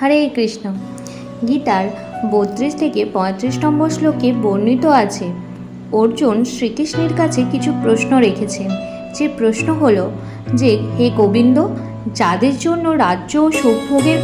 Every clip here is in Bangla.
হরে কৃষ্ণ। গীতার বত্রিশ থেকে পঁয়ত্রিশ নম্বর শ্লোকে বর্ণিত আছে, অর্জুন শ্রীকৃষ্ণের কাছে কিছু প্রশ্ন রেখেছেন যে প্রশ্ন হল যে, হে গোবিন্দ, যাদের জন্য রাজ্য ও সুখভোগের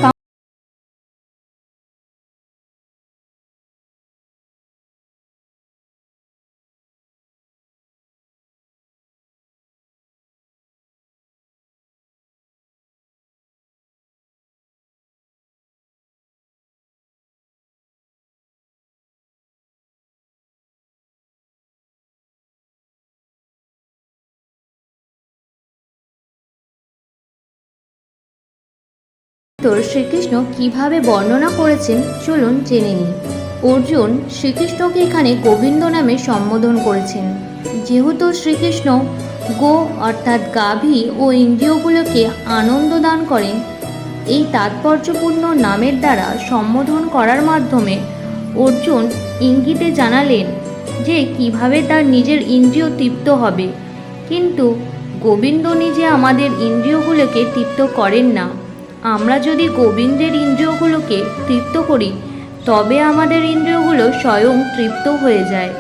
তোর শ্রীকৃষ্ণ কীভাবে বর্ণনা করেছেন চলুন জেনে নিই। অর্জুন শ্রীকৃষ্ণকে এখানে গোবিন্দ নামে সম্বোধন করেছেন। যেহেতু শ্রীকৃষ্ণ গো অর্থাৎ গাভী ও ইন্দ্রিয়গুলোকে আনন্দ দান করেন, এই তাৎপর্যপূর্ণ নামের দ্বারা সম্বোধন করার মাধ্যমে অর্জুন ইঙ্গিতে জানালেন যে কীভাবে তার নিজের ইন্দ্রিয় তৃপ্ত হবে। কিন্তু গোবিন্দ নিজে আমাদের ইন্দ্রিয়গুলোকে তৃপ্ত করেন না। আমরা যদি গোবিন্দের ইন্দ্রিয়গুলোকে তৃপ্ত করি, তবে আমাদের ইন্দ্রিয়গুলো স্বয়ং তৃপ্ত হয়ে যায়।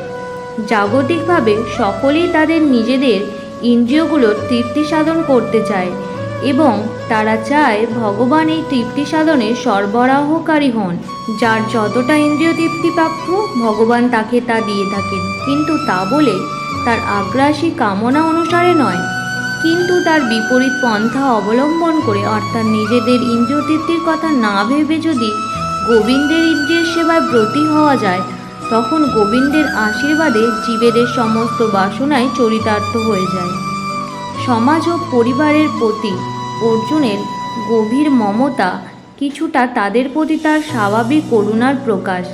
জাগতিকভাবে সকলেই তাদের নিজেদের ইন্দ্রিয়গুলোর তৃপ্তি সাধন করতে চায় এবং তারা চায় ভগবান এই তৃপ্তি সাধনে সরবরাহকারী হন, যার যতটা ইন্দ্রিয় তৃপ্তি প্রাপ্য ভগবান তাকে তা দিয়ে থাকেন। কিন্তু তা বলে তার আগ্রাসী কামনা অনুসারে নয়। কিন্তু তার বিপরীত পন্থা অবলম্বন করে, অর্থাৎ নিজেদের ইন্দ্রিয় তৃপ্তির কথা না ভেবে যদি গোবিন্দের ইন্দ্রিয়ের সেবায় ব্রতী হওয়া যায়, তখন গোবিন্দের আশীর্বাদে জীবেদের সমস্ত বাসনায় চরিতার্থ হয়ে যায়। সমাজ ও পরিবারের প্রতি অর্জুনের গভীর মমতা কিছুটা তাদের প্রতি তার স্বাভাবিক করুণার প্রকাশ।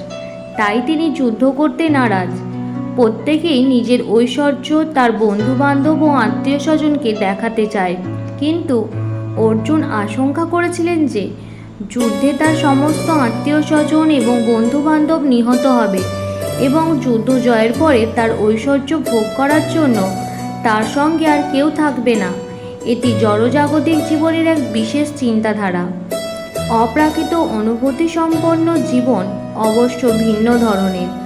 তাই তিনি যুদ্ধ করতে নারাজ। প্রত্যেকেই নিজের ঐশ্বর্য, তার বন্ধুবান্ধব ও আত্মীয় স্বজনকে দেখাতে চায়। কিন্তু অর্জুন আশঙ্কা করেছিলেন যে যুদ্ধে তার সমস্ত আত্মীয় স্বজন এবং বন্ধুবান্ধব নিহত হবে এবং যুদ্ধ জয়ের পরে তার ঐশ্বর্য ভোগ করার জন্য তার সঙ্গে আর কেউ থাকবে না। এটি জড়জাগতিক জীবনের এক বিশেষ চিন্তাধারা। অপ্রাকৃত অনুভূতি সম্পন্ন জীবন অবশ্য ভিন্ন ধরনের।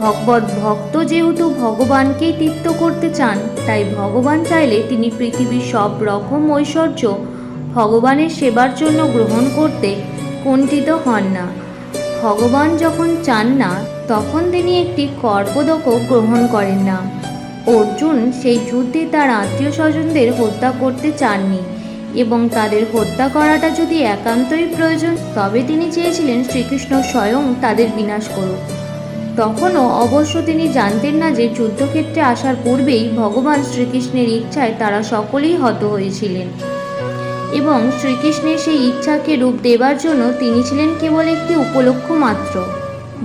ভগবত ভক্ত যেহেতু ভগবানকেই তৃপ্ত করতে চান, তাই ভগবান চাইলে তিনি পৃথিবীর সব রকম ঐশ্বর্য ভগবানের সেবার জন্য গ্রহণ করতে কুণ্ঠিত হন না। ভগবান যখন চান না, তখন তিনি একটি কর্কদকও গ্রহণ করেন না। অর্জুন সেই যুদ্ধে তার আত্মীয় স্বজনদের হত্যা করতে চাননি এবং তাদের হত্যা করাটা যদি একান্তই প্রয়োজন, তবে তিনি চেয়েছিলেন শ্রীকৃষ্ণ স্বয়ং তাদের বিনাশ করুক। তখনও অবশ্য তিনি জানতেন না যে যুদ্ধক্ষেত্রে আসার পূর্বেই ভগবান শ্রীকৃষ্ণের ইচ্ছায় তারা সকলেই হত হয়েছিলেন। এবং শ্রীকৃষ্ণের সেই ইচ্ছাকে রূপ দেবার জন্য তিনি ছিলেন কেবল একটি উপলক্ষ মাত্র।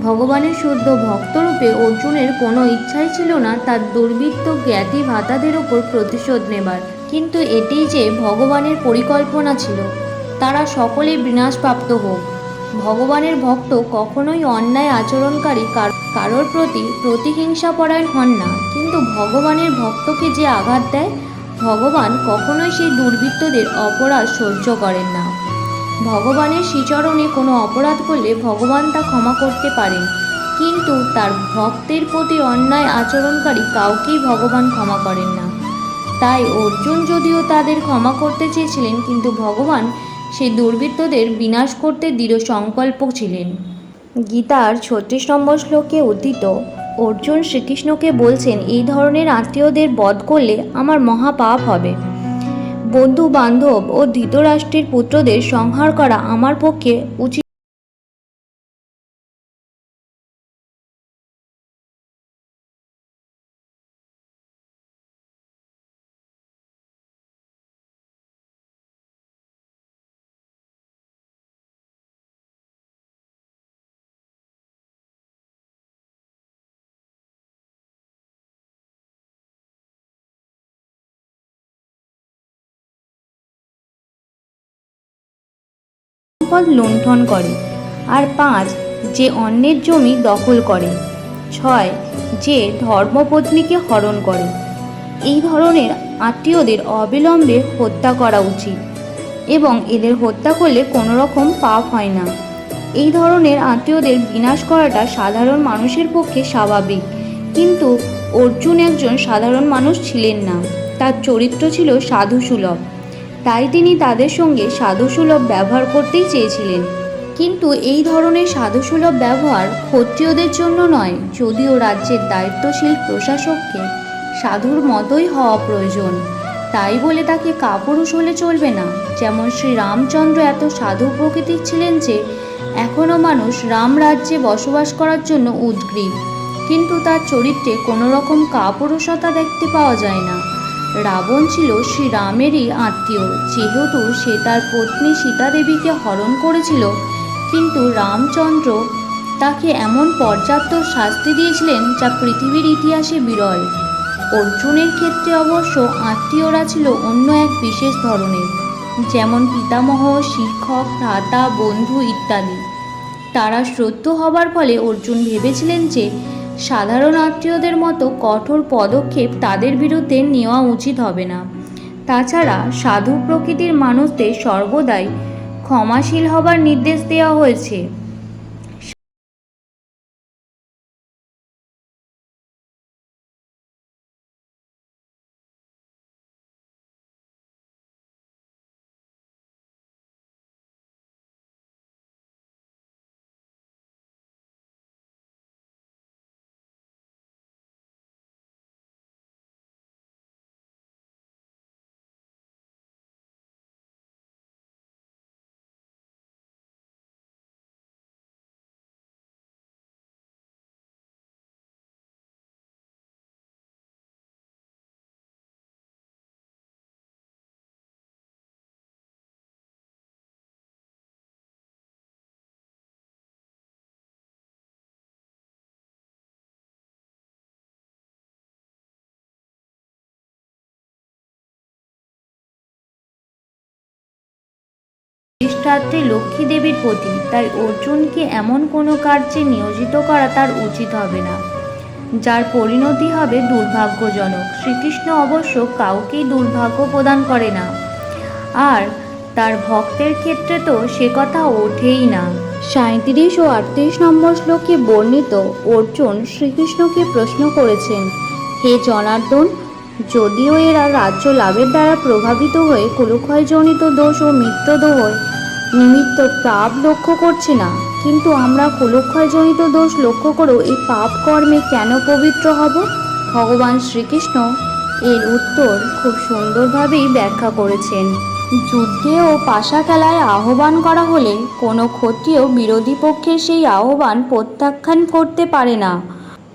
ভগবানের শুদ্ধ ভক্তরূপে অর্জুনের কোনো ইচ্ছাই ছিল না তার দুর্বৃত্ত জ্ঞাতি ভাতাদের ওপর প্রতিশোধ নেবার। কিন্তু এটি যে ভগবানের পরিকল্পনা ছিল, তারা সকলে বিনাশপ্রাপ্ত হোক। ভগবানের ভক্ত কখনোই অন্যায় আচরণকারী কারোর প্রতি প্রতিহিংসাপরায়ণ হন না। কিন্তু ভগবানের ভক্তকে যে আঘাত দেয়, ভগবান কখনোই সেই দুর্বৃত্তদের অপরাধ সহ্য করেন না। ভগবানের শ্রীচরণে কোনো অপরাধ করলে ভগবান তা ক্ষমা করতে পারেন। কিন্তু তার ভক্তের প্রতি অন্যায় আচরণকারী কাউকেই ভগবান ক্ষমা করেন না। তাই অর্জুন যদিও তাদের ক্ষমা করতে চেয়েছিলেন, কিন্তু ভগবান সেই দুর্বৃত্তদের বিনাশ করতে দৃঢ় সংকল্প ছিলেন। গীতার ছত্রিশ নম্বর শ্লোকে উদ্ধৃত, অর্জুন শ্রীকৃষ্ণকে বলছেন, এই ধরনের আত্মীয়দের বধ করলে আমার মহাপাপ হবে। বন্ধু বান্ধব ও ধৃতরাষ্ট্রের পুত্রদের সংহার করা আমার পক্ষে উচিত সম্পদ লুণ্ঠন করে। আর পাঁচ, যে অন্যের জমি দখল করে। ছয়, যে ধর্মপত্নীকে হরণ করে। এই ধরনের আত্মীয়দের অবিলম্বে হত্যা করা উচিত এবং এদের হত্যা করলে কোনো রকম পাপ হয় না। এই ধরনের আত্মীয়দের বিনাশ করাটা সাধারণ মানুষের পক্ষে স্বাভাবিক। কিন্তু অর্জুন একজন সাধারণ মানুষ ছিলেন না। তার চরিত্র ছিল সাধুসুলভ। তাই তিনি তাদের সঙ্গে সাধুসুলভ ব্যবহার করতেই চেয়েছিলেন। কিন্তু এই ধরনের সাধুসুলভ ব্যবহার ক্ষত্রিয়দের জন্য নয়, যদিও রাজ্যের দায়িত্বশীল প্রশাসককে সাধুর মতোই হওয়া প্রয়োজন। তাই বলে তাকে কাপুরুষ হলে চলবে না। যেমন শ্রী রামচন্দ্র এত সাধু প্রকৃতির ছিলেন যে, এখনও মানুষ রাম রাজ্যে বসবাস করার জন্য উদ্গ্রীব। কিন্তু তার চরিত্রে কোনো রকম কাপুরুষতা দেখতে পাওয়া যায় না। রাবণ ছিল শ্রীরামেরই আত্মীয়। যেহেতু সে তার পত্নী সীতা দেবীকে হরণ করেছিল, কিন্তু রামচন্দ্র তাকে এমন পর্যাপ্ত শাস্তি দিয়েছিলেন যা পৃথিবীর ইতিহাসে বিরল। অর্জুনের ক্ষেত্রে অবশ্য আত্মীয়রা ছিল অন্য এক বিশেষ ধরনের, যেমন পিতামহ, শিক্ষক, ভ্রাতা, বন্ধু ইত্যাদি। তারা শ্রদ্ধ হবার ফলে অর্জুন ভেবেছিলেন যে সাধারণ আত্মীয়দের মতো কঠোর পদক্ষেপ তাদের বিরুদ্ধে নেওয়া উচিত হবে না। তাছাড়া সাধু প্রকৃতির মানুষদের সর্বদাই ক্ষমাশীল হবার নির্দেশ দেওয়া হয়েছে। খ্রিস্টাব্দে লক্ষ্মী দেবীর প্রতি তাই অর্জুনকে এমন কোনো কার্যে নিয়োজিত করা তার উচিত হবে না। যার পরিণতি হবে দুর্ভাগ্যজনক। শ্রীকৃষ্ণ অবশ্য কাউকেই দুর্ভাগ্য প্রদান করে না। আর তার ভক্তের ক্ষেত্রে তো সে কথা ওঠেই না। সাঁত্রিশ ও আটত্রিশ নম্বর শ্লোকে বর্ণিত অর্জুন শ্রীকৃষ্ণকে প্রশ্ন করেছেন, হে জনার্দন, যদিও এরা রাজ্য লাভের দ্বারা প্রভাবিত হয়ে কুলক্ষয়জনিত দোষ ও মিত্রদোহ নিমিত্ত পাপ লক্ষ্য করছে না। কিন্তু আমরা কুলক্ষয়জনিত দোষ লক্ষ্য করেও এই পাপ কর্মে কেন পবিত্র হব? ভগবান শ্রীকৃষ্ণ এর উত্তর খুব সুন্দরভাবেই ব্যাখ্যা করেছেন। যুদ্ধে ও পাশা খেলায় আহ্বান করা হলে কোনো ক্ষত্রিয় বিরোধী পক্ষের সেই আহ্বান প্রত্যাখ্যান করতে পারে না।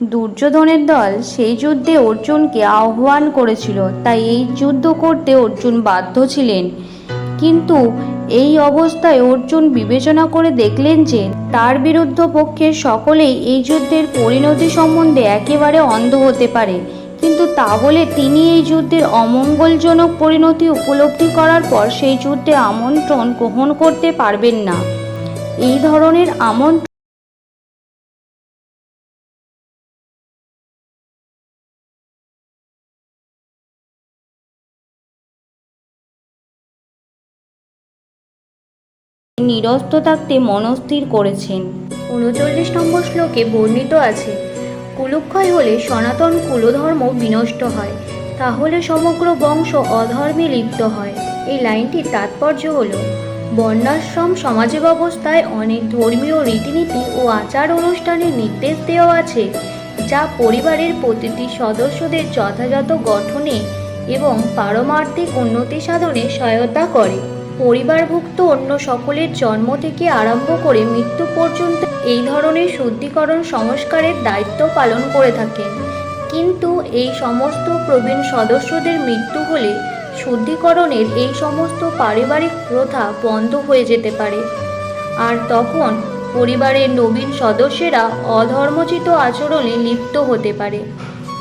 দুর্যোধনের দল সেই যুদ্ধে অর্জুনকে আহ্বান করেছিল, তাই এই যুদ্ধ করতে অর্জুন বাধ্য ছিলেন। কিন্তু এই অবস্থায় অর্জুন বিবেচনা করে দেখলেন যে তার বিরুদ্ধ পক্ষের সকলেই এই যুদ্ধের পরিণতি সম্বন্ধে একেবারে অন্ধ হতে পারে। কিন্তু তা বলে তিনি এই যুদ্ধের অমঙ্গলজনক পরিণতি উপলব্ধি করার পর সেই যুদ্ধে আমন্ত্রণ গ্রহণ করতে পারবেন না। এই ধরনের আমন্ত্রণ নিরস্ত থাকতে মনস্থির করেছেন। উনচল্লিশ নম্বর শ্লোকে বর্ণিত আছে, কুলক্ষয় হলে সনাতন কুলধর্ম বিনষ্ট হয়, তাহলে সমগ্র বংশ অধর্মে লিপ্ত হয়। এই লাইনটির তাৎপর্য হল, বর্ণাশ্রম সমাজ ব্যবস্থায় অনেক ধর্মীয় রীতিনীতি ও আচার অনুষ্ঠানের নির্দেশ দেওয়া আছে, যা পরিবারের প্রতিটি সদস্যদের যথাযথ গঠনে এবং পারমার্থিক উন্নতি সাধনে সহায়তা করে। পরিবারভুক্ত অন্য সকলের জন্ম থেকে আরম্ভ করে মৃত্যু পর্যন্ত এই ধরনের শুদ্ধিকরণ সংস্কারের দায়িত্ব পালন করে থাকেন। কিন্তু এই সমস্ত প্রবীণ সদস্যদের মৃত্যু হলে শুদ্ধিকরণের এই সমস্ত পারিবারিক প্রথা বন্ধ হয়ে যেতে পারে। আর তখন পরিবারের নবীন সদস্যেরা অধর্মচিত আচরণে লিপ্ত হতে পারে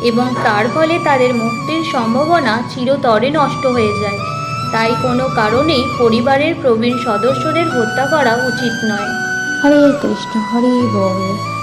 এবং তার ফলে তাদের মুক্তির সম্ভাবনা চিরতরে নষ্ট হয়ে যায়। তাই কোনো কারণেই পরিবারের প্রবীণ সদস্যদের হত্যা করা উচিত নয়। হরে কৃষ্ণ হরে বল।